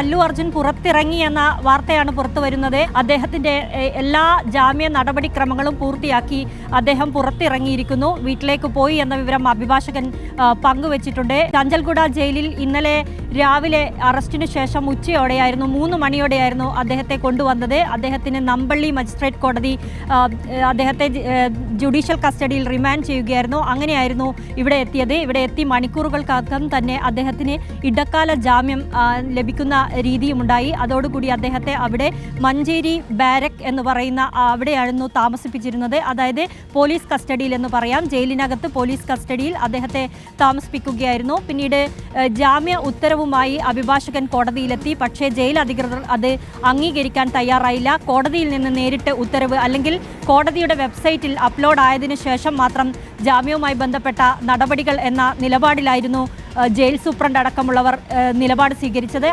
അല്ലു അർജുൻ പുറത്തിറങ്ങി എന്ന വാർത്തയാണ് പുറത്തു വരുന്നത്. അദ്ദേഹത്തിന്റെ എല്ലാ ജാമ്യ നടപടിക്രമങ്ങളും പൂർത്തിയാക്കി അദ്ദേഹം പുറത്തിറങ്ങിയിരിക്കുന്നു. വീട്ടിലേക്ക് പോയി എന്ന വിവരം അഭിഭാഷകൻ പങ്കുവച്ചിട്ടുണ്ട്. ചഞ്ചൽഗുഡ ജയിലിൽ ഇന്നലെ രാവിലെ അറസ്റ്റിന് ശേഷം ഉച്ചയോടെയായിരുന്നു മൂന്ന് മണിയോടെയായിരുന്നു അദ്ദേഹത്തെ കൊണ്ടുവന്നത്. അദ്ദേഹത്തിന് നമ്പള്ളി മജിസ്ട്രേറ്റ് കോടതി അദ്ദേഹത്തെ ജുഡീഷ്യൽ കസ്റ്റഡിയിൽ റിമാൻഡ് ചെയ്യുകയായിരുന്നു. അങ്ങനെയായിരുന്നു ഇവിടെ എത്തിയത്. ഇവിടെ എത്തി മണിക്കൂറുകൾക്കകം തന്നെ അദ്ദേഹത്തിന് ഇടക്കാല ജാമ്യം ലഭിക്കുന്ന രീതിയുമുണ്ടായി. അതോടുകൂടി അദ്ദേഹത്തെ അവിടെ മഞ്ചേരി ബാരക് എന്ന് പറയുന്ന അവിടെയായിരുന്നു താമസിപ്പിച്ചിരുന്നത്. അതായത് പോലീസ് കസ്റ്റഡിയിൽ എന്ന് പറയാം. ജയിലിനകത്ത് പോലീസ് കസ്റ്റഡിയിൽ അദ്ദേഹത്തെ താമസിപ്പിക്കുകയായിരുന്നു. പിന്നീട് ജാമ്യ ജാമ്യ ഉത്തരവുമായി അഭിഭാഷകൻ കോടതിയിലെത്തി. പക്ഷേ ജയിൽ അധികൃതർ അത് അംഗീകരിക്കാൻ തയ്യാറായില്ല. കോടതിയിൽ നിന്ന് നേരിട്ട് ഉത്തരവ് അല്ലെങ്കിൽ കോടതിയുടെ വെബ്സൈറ്റിൽ അപ്ലോഡ് ആയതിനു ശേഷം മാത്രം ജാമ്യവുമായി ബന്ധപ്പെട്ട നടപടികൾ എന്ന നിലപാടിലായിരുന്നു ജയിൽ സൂപ്രണ്ട് അടക്കമുള്ളവർ നിലപാട് സ്വീകരിച്ചത്.